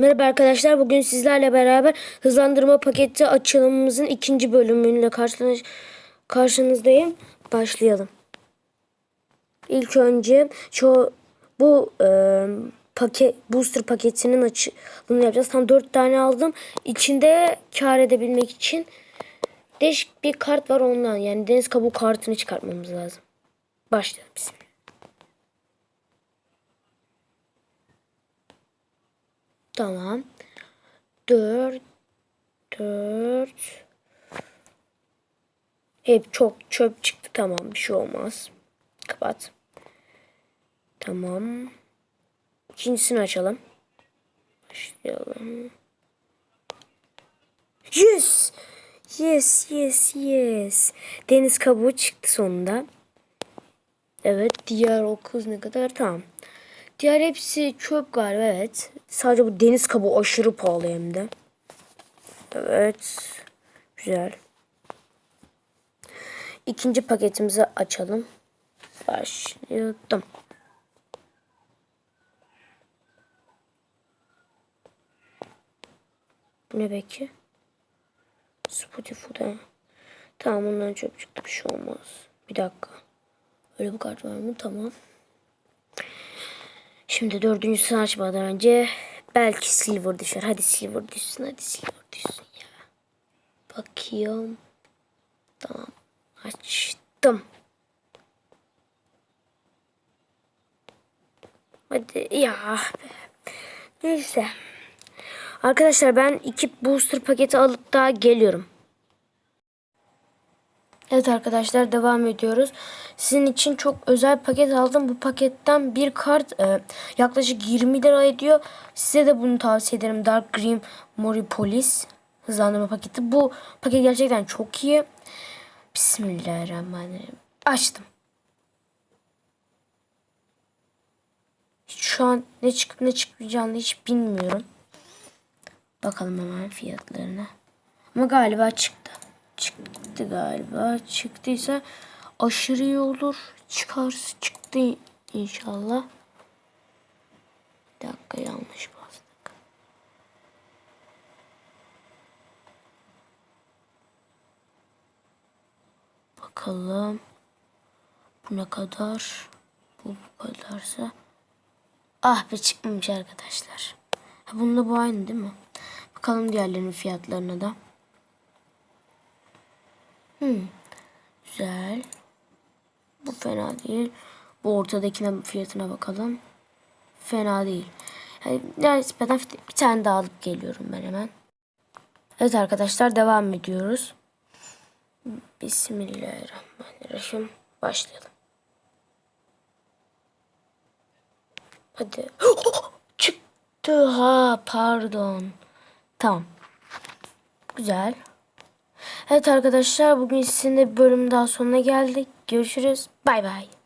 Merhaba arkadaşlar. Bugün sizlerle beraber hızlandırma paketi açılımımızın ikinci bölümüyle karşılaş- karşınızdayım. Başlayalım. İlk önce şu bu e, paket booster paketinin açılımını yapacağız. Tam 4 tane aldım. İçinde kar edebilmek için değişik bir kart var ondan. Yani deniz kabuğu kartını çıkartmamız lazım. Başlayalım. Bismillah. Tamam. Dört. Dört. Hep çok çöp çıktı. Tamam bir şey olmaz. Kapat. Tamam. İkincisini açalım. Başlayalım. Yes! Yes, yes, yes. Deniz kabuğu çıktı sonunda. Evet, diğer o kız ne kadar tamam. Diğer hepsi çöp galiba evet. Sadece bu deniz kabuğu aşırı pahalı hem de. Evet. Güzel. İkinci paketimizi açalım. Başladım. Bu ne peki? Spotify'da. Tamam ondan çöp çıktı bir şey olmaz. Bir dakika. Öyle bir kart var mı? Tamam. Şimdi dördüncüsünü açmadan önce belki silver düşer. Hadi silver düşsün. Hadi silver düşsün ya. Bakıyorum. Tamam. Açtım. Hadi ya. Neyse. Arkadaşlar ben iki booster paketi alıp daha geliyorum. Evet arkadaşlar devam ediyoruz. Sizin için çok özel paket aldım. Bu paketten bir kart e, yaklaşık 20 lira ediyor. Size de bunu tavsiye ederim. Dark Green Moripolis hızlandırma paketi. Bu paket gerçekten çok iyi. Bismillahirrahmanirrahim. Açtım. Şu an ne çıkıp ne çıkmayacağını hiç bilmiyorum. Bakalım hemen fiyatlarına. Ama galiba çıktı. Çıktı galiba. Çıktıysa aşırı iyi olur. Çıkarsa çıktı inşallah. Bir dakika yanlış bastık. Bakalım. Bu ne kadar? Bu bu kadarsa. Ah be çıkmamış arkadaşlar. Ha, bununla bu aynı değil mi? Bakalım diğerlerinin fiyatlarına da. Hmm. Güzel. Bu fena değil. Bu ortadakine fiyatına bakalım. Fena değil. Yani nispeten bir tane daha alıp geliyorum ben hemen. Evet arkadaşlar devam ediyoruz. Bismillahirrahmanirrahim. Başlayalım. Hadi. Çıktı ha pardon. Tamam. Güzel. Evet arkadaşlar bugün sizinle bir bölüm daha sonuna geldik. Görüşürüz. Bay bay.